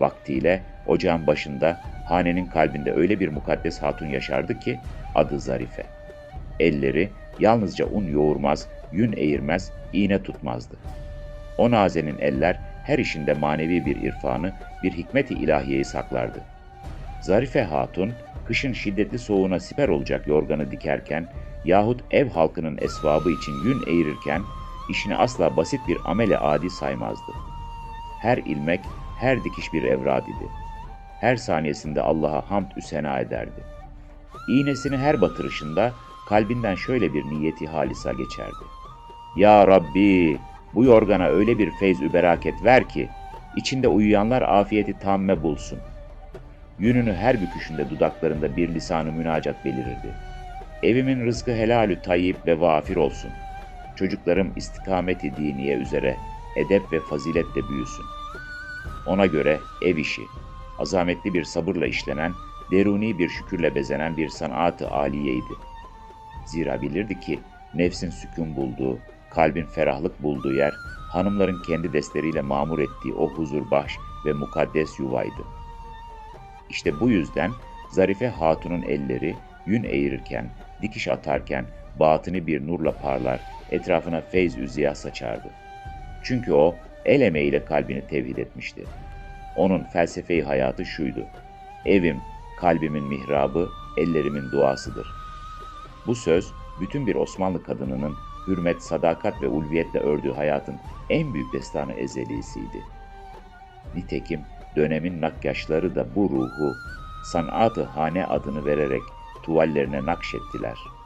Vaktiyle ocağın başında hanenin kalbinde öyle bir mukaddes hatun yaşardı ki adı Zarife. Elleri yalnızca un yoğurmaz, yün eğirmez, iğne tutmazdı. O nazenin eller her işinde manevi bir irfanı, bir hikmeti ilahiyeyi saklardı. Zarife Hatun, kışın şiddetli soğuğuna siper olacak yorganı dikerken yahut ev halkının esvabı için yün eğirirken işini asla basit bir amele adi saymazdı. Her ilmek, her dikiş bir evrad idi. Her saniyesinde Allah'a hamd üsena ederdi. İğnesini her batırışında kalbinden şöyle bir niyeti halisa geçerdi. Ya Rabbi, bu yorgana öyle bir feyz beraket ver ki, içinde uyuyanlar afiyeti tamme bulsun. Yününü her büküşünde dudaklarında bir lisanı münacat belirirdi. Evimin rızkı helalü tayyip ve vafir olsun. Çocuklarım istikameti diniye üzere, edep ve faziletle büyüsün. Ona göre ev işi, azametli bir sabırla işlenen, deruni bir şükürle bezenen bir sanat-ı aliyeydi. Zira bilirdi ki nefsin sükun bulduğu, kalbin ferahlık bulduğu yer, hanımların kendi destleriyle mamur ettiği o huzurbahş ve mukaddes yuvaydı. İşte bu yüzden Zarife Hatun'un elleri yün eğirirken, dikiş atarken batını bir nurla parlar, etrafına feyz üziya saçardı. Çünkü o el emeğiyle kalbini tevhid etmişti. Onun felsefeyi hayatı şuydu. Evim, kalbimin mihrabı, ellerimin duasıdır. Bu söz, bütün bir Osmanlı kadınının hürmet, sadakat ve ulviyetle ördüğü hayatın en büyük destanı ezelisiydi. Nitekim dönemin nakkaşları da bu ruhu sanat-ı hane adını vererek tuvallerine nakşettiler.''